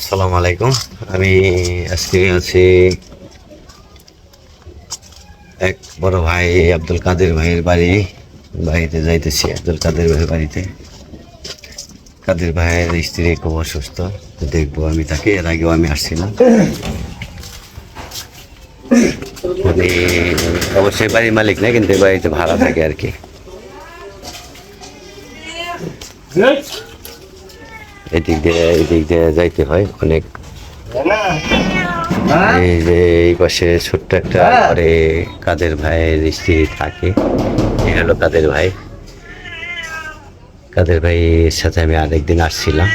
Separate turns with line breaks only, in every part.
আসসালামু আলাইকুম। আমি আজকে আছি এক বড় ভাই আব্দুল কাদের ভাইয়ের বাড়ি, বাড়িতে যাইতেছি আব্দুল কাদের ভাইয়ের বাড়িতে। কাদের ভাইয়ের স্ত্রী খুব অসুস্থ দেখব আমি তাকে, এর আগেও আমি আসছিলাম। উনি অবশ্যই বাড়ির মালিক না, কিন্তু বাড়িতে ভাড়া থাকে আর কি। এদিক দিয়ে এদিক দিয়ে যাইতে হয় অনেক। এই যে এই পাশে ছোট্ট একটা ঘরে কাদের ভাইয়ের স্ত্রী থাকে এই হলো কাদের ভাই। কাদের ভাইয়ের সাথে আমি আরেকদিন আসছিলাম।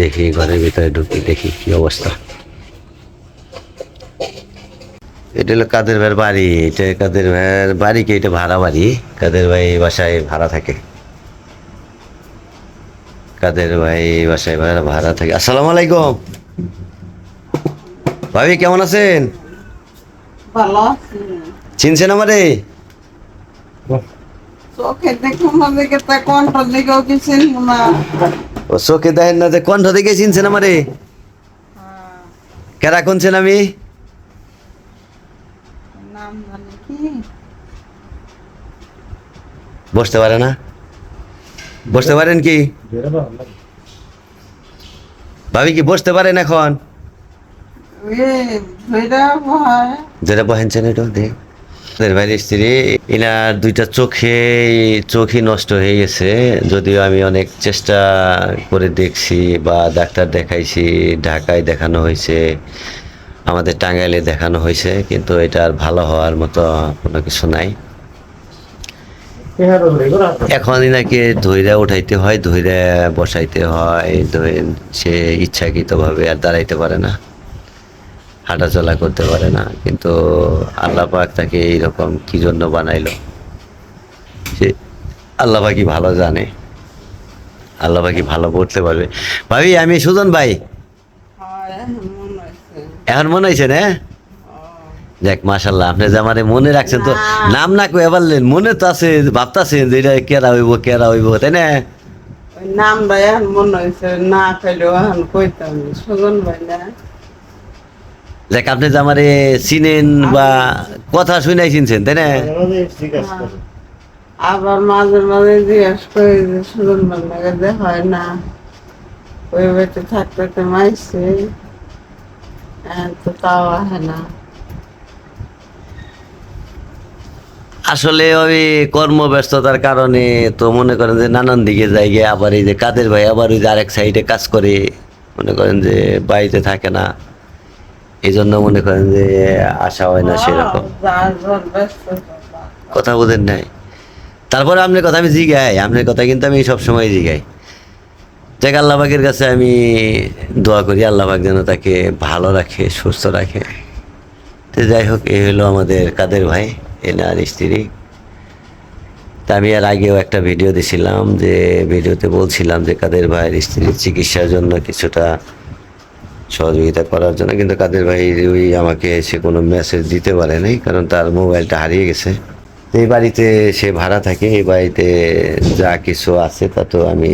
দেখি ঘরের ভিতরে ঢুকি দেখি কি অবস্থা। এটা হলো কাদের ভাইয়ের বাড়ি? এটা কাদের ভাইয়ের বাড়ি কি? এটা ভাড়া বাড়ি? কাদের ভাই বাসায় ভাড়া থাকে? কাদের ভাই বাসায় ভাড়া ভাড়া থাকে? আসসালামু আলাইকুম। ভাবি কেমন আছেন?
ভালো আছি।
চিনছেন আমারে?
চোখে দেখুন না
চোখে দেখেন যে কণ্ঠ দেখে চিনছেন আমারে? কেরা কোনছেন আমি
নাম জানি কি
বসতে পারে না? বসতে পারেন কি? ভাবি কি বসতে পারেন এখন? স্ত্রী দুইটা চোখে, চোখই নষ্ট হয়ে গেছে। যদিও আমি অনেক চেষ্টা করে দেখছি বা ডাক্তার দেখাইছি, ঢাকায় দেখানো হয়েছে। আমাদের টাঙ্গাইলে দেখানো হয়েছে কিন্তু এটা আর ভালো হওয়ার মতো কোনো কিছু নাই। এখনই নাকি ধৈর্য উঠাইতে হয় ধৈর্য বসাইতে হয় সে ইচ্ছাকৃতভাবে আর দাঁড়াইতে পারে না হাঁটাচলা করতে পারে না কিন্তু আল্লাহ পাক তাকে এইরকম কি জন্য বানাইলো? সে আল্লাহ পাকি ভালো জানে আল্লাহ পাকি ভালো করতে পারবে। ভাবি আমি সুজন ভাই এখন মনে হয়েছে না? দেখ মাশাল্লাহ আপনি যে আমার মনে রাখছেন তো নাম না কয়ে পারলেন মনে তো আছে ভাবতাছেন যে এটা কেরা হইব কেরা হইব তাই না?
ওই নামটা এখন মনে হয়েছে না খাইলেও এখন কইতাম সুজন ভাই না।
দেখ আপনি যে আমার চিনেন বা কথা শুনাই চিনছেন তাই না?
আবার মাঝে মাঝে জিজ্ঞেস করি যে সুজন ভাই যে হয় না। ওই বাড়িতে থাকতে মাইছে। তো তাও না
আসলে ওই কর্মব্যস্ততার কারণে তো মনে করেন যে নানান দিকে যাই গিয়ে আবার এই যে কাদের ভাই আবার ওই যে আরেক সাইডে কাজ করে মনে করেন যে বাড়িতে থাকে না। এই জন্য মনে করেন যে আসা হয় না সেরকম। কথা বোঝেন নাই। তারপরে আপনার কথা আমি জিগাই আপনার কথা কিন্তু আমি সবসময় জিগাই। দেখ আল্লাহবাগের কাছে আমি দোয়া করি, আল্লাহবাগ যেন তাকে ভালো রাখে, সুস্থ রাখে। তো যাই হোক এই হলো আমাদের কাদের ভাই এনার স্ত্রী। তা আমি আর আগেও একটা ভিডিও দিছিলাম যে, ভিডিওতে বলছিলাম যে কাদের ভাইয়ের স্ত্রীর চিকিৎসার জন্য কিছুটা সহযোগিতা করার জন্য, কিন্তু কাদের ভাই ওই আমাকে সে কোনো মেসেজ দিতে পারে নাই কারণ তার মোবাইলটা হারিয়ে গেছে। এই বাড়িতে সে ভাড়া থাকে, এই বাড়িতে যা কিছু আছে তা তো আমি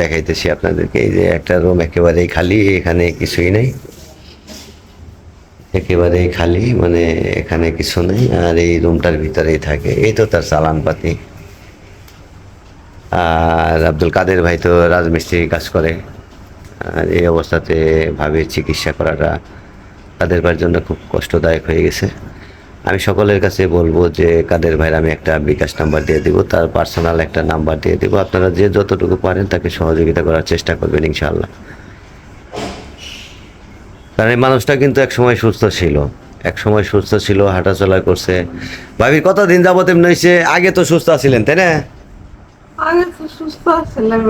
দেখাইতেছি আপনাদেরকে। এই যে একটা রুম একেবারেই খালি, এখানে কিছুই নেই। একেবারেই খালি মানে এখানে কিছু নেই, আর এই রুমটার ভিতরেই থাকে। এই তো তার চালান পাতি আর আব্দুল কাদের ভাই তো রাজমিস্ত্রি কাজ করে। আর এই অবস্থাতে ভাবে চিকিৎসা করাটা কাদের ভাইয়ের জন্য খুব কষ্টদায়ক হয়ে গেছে। আমি সকলের কাছে বলব যে কাদের ভাইয়ের আমি একটা বিকাশ নাম্বার দিয়ে দিব তার পার্সোনাল একটা নাম্বার দিয়ে দিব। আপনারা যে যতটুকু পারেন তাকে সহযোগিতা করার চেষ্টা করবেন ইনশাল্লাহ কারণ এই মানুষটা কিন্তু এক সময় সুস্থ ছিল। এক সময় সুস্থ ছিল হাঁটাচলা করছে। ভাবির কতদিন যাবত এমনি হয়েছে আগে তো সুস্থ ছিলেন তাই না?
আগে তো সুস্থ ছিলাম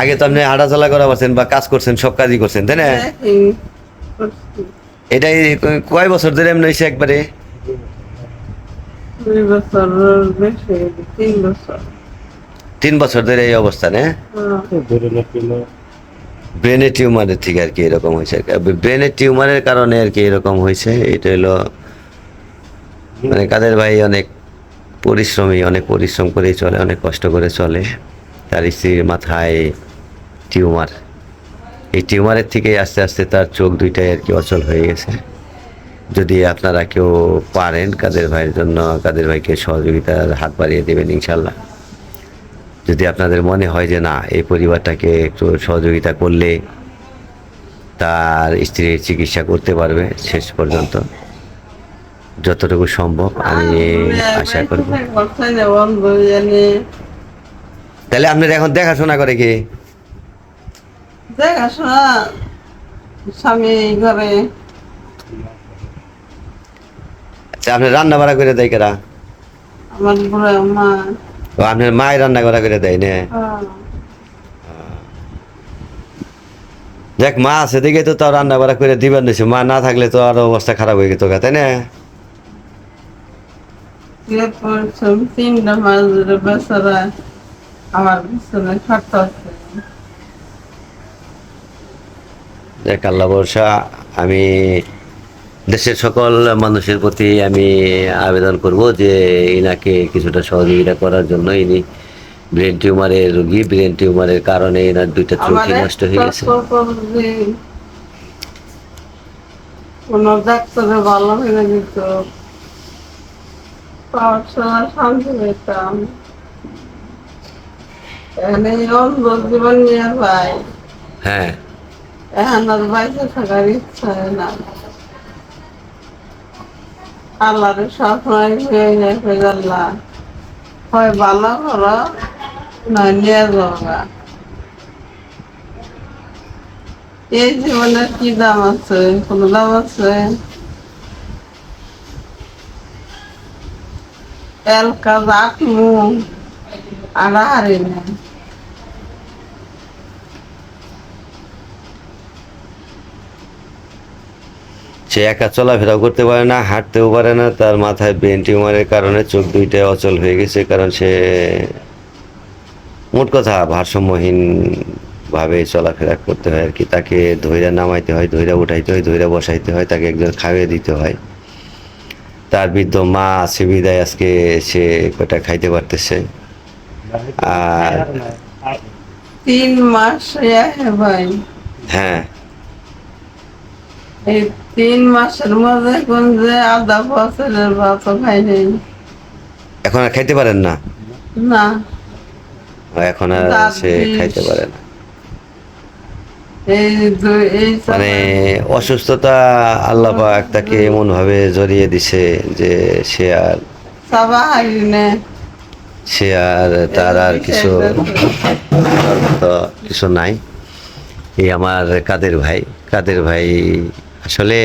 আগে তো আপনি হাঁটাচলা করা পারছেন বা কাজ করছেন সব কাজই করছেন তাই না? এটাই কয় বছর ধরে এমনি হয়েছে একবারে?
তিন বছর।
ধরে এই অবস্থা না
হ্যাঁ।
ব্রেনের টিউমারের থেকে আর কি এরকম হয়েছে ব্রেনের টিউমারের কারণে আর কি এরকম হয়েছে এটা হলো মানে কাদের ভাই অনেক পরিশ্রমী অনেক পরিশ্রম করেই চলে অনেক কষ্ট করে চলে। তার স্ত্রীর মাথায় টিউমার। এই টিউমারের থেকে আস্তে আস্তে তার চোখ দুইটাই আর কি অচল হয়ে গেছে। যদি আপনারা কেউ পারেন কাদের ভাইয়ের জন্য, কাদের ভাইকে সহযোগিতার হাত বাড়িয়ে দেবেন ইনশাল্লাহ। যদি আপনাদের মনে হয় যে না, এই পরিবারটাকে একটু সহযোগিতা করলে তার স্ত্রীর চিকিৎসা করতে পারবে শেষ পর্যন্ত। যতটুকু সম্ভব আমি আশা করব। তাহলে আপনার এখন দেখাশোনা করে কি?
দেখাশোনা স্বামী ঘরে।
আচ্ছা আপনি রান্না বাড়া করে দেয় কেরা?
আমার বুড়া মা
ও আপনার মায়ের রান্না করা করে দেয় না। দেখ মা আছে দেখে তো তার রান্না বাড়া করে দিবেন নিছে মা না থাকলে তো আরও অবস্থা খারাপ হয়ে যেত গা, তাই না।
তিনটা মাস বেচারা আমার পিছনে হচ্ছে।
দেখ আল্লাহ বর্ষা আমি দেশের সকল মানুষের প্রতি আমি আবেদন করব যে ইনাকে কিছুটা সহযোগিতা করার জন্য ইনি ব্রেন টিউমারের রোগী। ব্রেন টিউমারের কারণে এনার দুইটা চোখই নষ্ট হয়ে গেছে।
ভালো হয়ে। আর বাইরে থাকার ইচ্ছা হয় না। আল্লাহরে সবসময় আল্লাহ। হয় ভালো করো, নিয়ে যাওয়া এই জীবনের কি দাম আছে? কোনো দাম আছে? এল কাজ আটমু আর না
সে একা চলাফেরাও করতে পারে না হাঁটতেও পারে না তার মাথায় ব্রেন টিউমারের কারণে চোখ দুইটা অচল হয়ে গেছে কারণ সে মোট কথা ভারসাম্যহীন ভাবে চলাফেরা করতে হয় আর কি। তাকে ধৈর্য নামাইতে হয় ধৈর্য উঠাইতে হয় ধৈর্য বসাইতে হয় তাকে একজন খাইয়ে দিতে হয়। তার বৃদ্ধ মা আছে বিদায় আজকে সে কটা খাইতে পারতেছে? আর
তিন মাস
হ্যাঁ।
তিন মাসের মধ্যে কোন যে আধা বছরের ভাত খাই নেই
এখন আর খাইতে পারেন না?
না।
এখন আর সে খাইতে পারে না। মানে অসুস্থতা আল্লাহ পাক তাকে এমন ভাবে জড়িয়ে দিছে যে সে আর সে আর তার আর কিছু কিছু নাই। এই আমার কাদের ভাই কাদের ভাই আসলে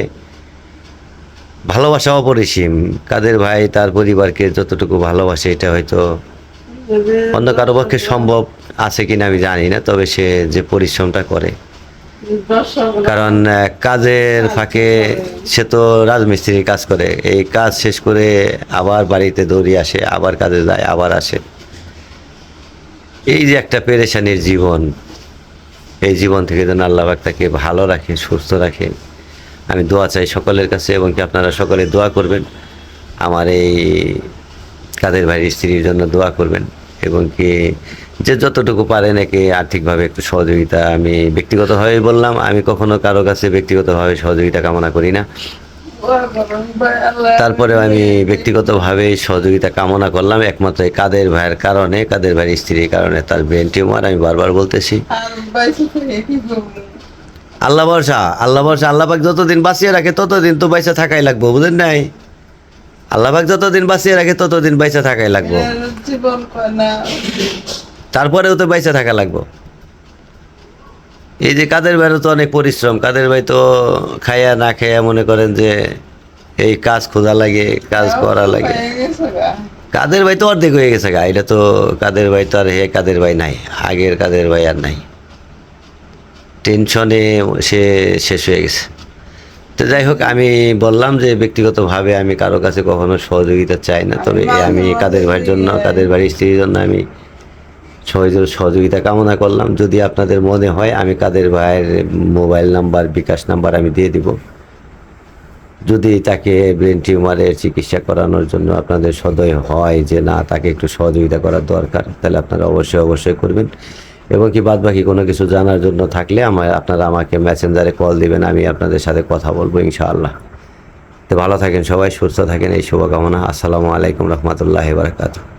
ভালোবাসা অপরিসীম কাদের ভাই তার পরিবারকে যতটুকু ভালোবাসে এটা হয়তো অন্য কারও পক্ষে সম্ভব আছে কিনা আমি জানি না, তবে সে যে পরিশ্রমটা করে। কারণ কাজের ফাঁকে সে তো রাজমিস্ত্রির কাজ করে। এই কাজ শেষ করে আবার বাড়িতে দৌড়ি আসে, আবার কাজে যায়, আবার আসে। এই যে একটা পেরেশানির জীবন, এই জীবন থেকে যেন আল্লাহ তাকে ভালো রাখে, সুস্থ রাখে। আমি দোয়া চাই সকলের কাছে এবং কি আপনারা সকলে দোয়া করবেন। আমার এই কাদের ভাইয়ের স্ত্রীর জন্য দোয়া করবেন এবং কি যে যতটুকু পারেন একে আর্থিকভাবে একটু সহযোগিতা আমি ব্যক্তিগতভাবে বললাম, আমি কখনো কারও কাছে ব্যক্তিগতভাবে সহযোগিতা কামনা করি না। তারপরে আমি ব্যক্তিগতভাবে সহযোগিতা কামনা করলাম, একমাত্র কাদের ভাইয়ের কারণে, কাদের ভাইয়ের স্ত্রীর কারণে, তার ব্রেন টিউমার আমি বারবার বলতেছি। আল্লাহ ভরসা আল্লাহ ভরসা আল্লাহ পাক যতদিন বাঁচিয়ে রাখে ততদিন তো বাইসা থাকাই লাগবো বুঝেন নাই? আল্লাহ পাক যতদিন বাঁচিয়ে রাখে ততদিন বাইসা থাকাই লাগবো।
না
তারপরেও তো বাইসা থাকা লাগবো। এই যে কাদের ভাইয়েরও তো অনেক পরিশ্রম কাদের ভাই তো খাইয়া না খাইয়া মনে করেন যে এই কাজ খোঁজা লাগে কাজ করা লাগে।
হয়ে গেছে গা।
কাদের ভাই তো অর্ধেক হয়ে গেছে গা এটা তো কাদের ভাই তো আর হে কাদের ভাই নাই আগের কাদের ভাই আর নাই। টেনশনে সে শেষ হয়ে গেছে। তো যাই হোক আমি বললাম যে ব্যক্তিগতভাবে আমি কারও কাছে কখনো সহযোগিতা চাই না তবে আমি কাদের ভাইয়ের জন্য কাদের ভাইয়ের স্ত্রীর জন্য আমি সহযোগ সহযোগিতা কামনা করলাম। যদি আপনাদের মনে হয় আমি কাদের ভাইয়ের মোবাইল নাম্বার বিকাশ নাম্বার আমি দিয়ে দিব। যদি তাকে ব্রেন টিউমারের চিকিৎসা করানোর জন্য আপনাদের সদয় হয় যে না তাকে একটু সহযোগিতা করার দরকার তাহলে আপনারা অবশ্যই অবশ্যই করবেন। এবং কি বাদ বাকি কোনো কিছু জানার জন্য থাকলে আমার আপনারা আমাকে মেসেঞ্জারে কল দিবেন, আমি আপনাদের সাথে কথা বলব ইনশাআল্লাহ। তো ভালো থাকেন সবাই, সুস্থ থাকেন, এই শুভকামনা। আসসালামু আলাইকুম রহমতুল্লাহ বারকাতুহ।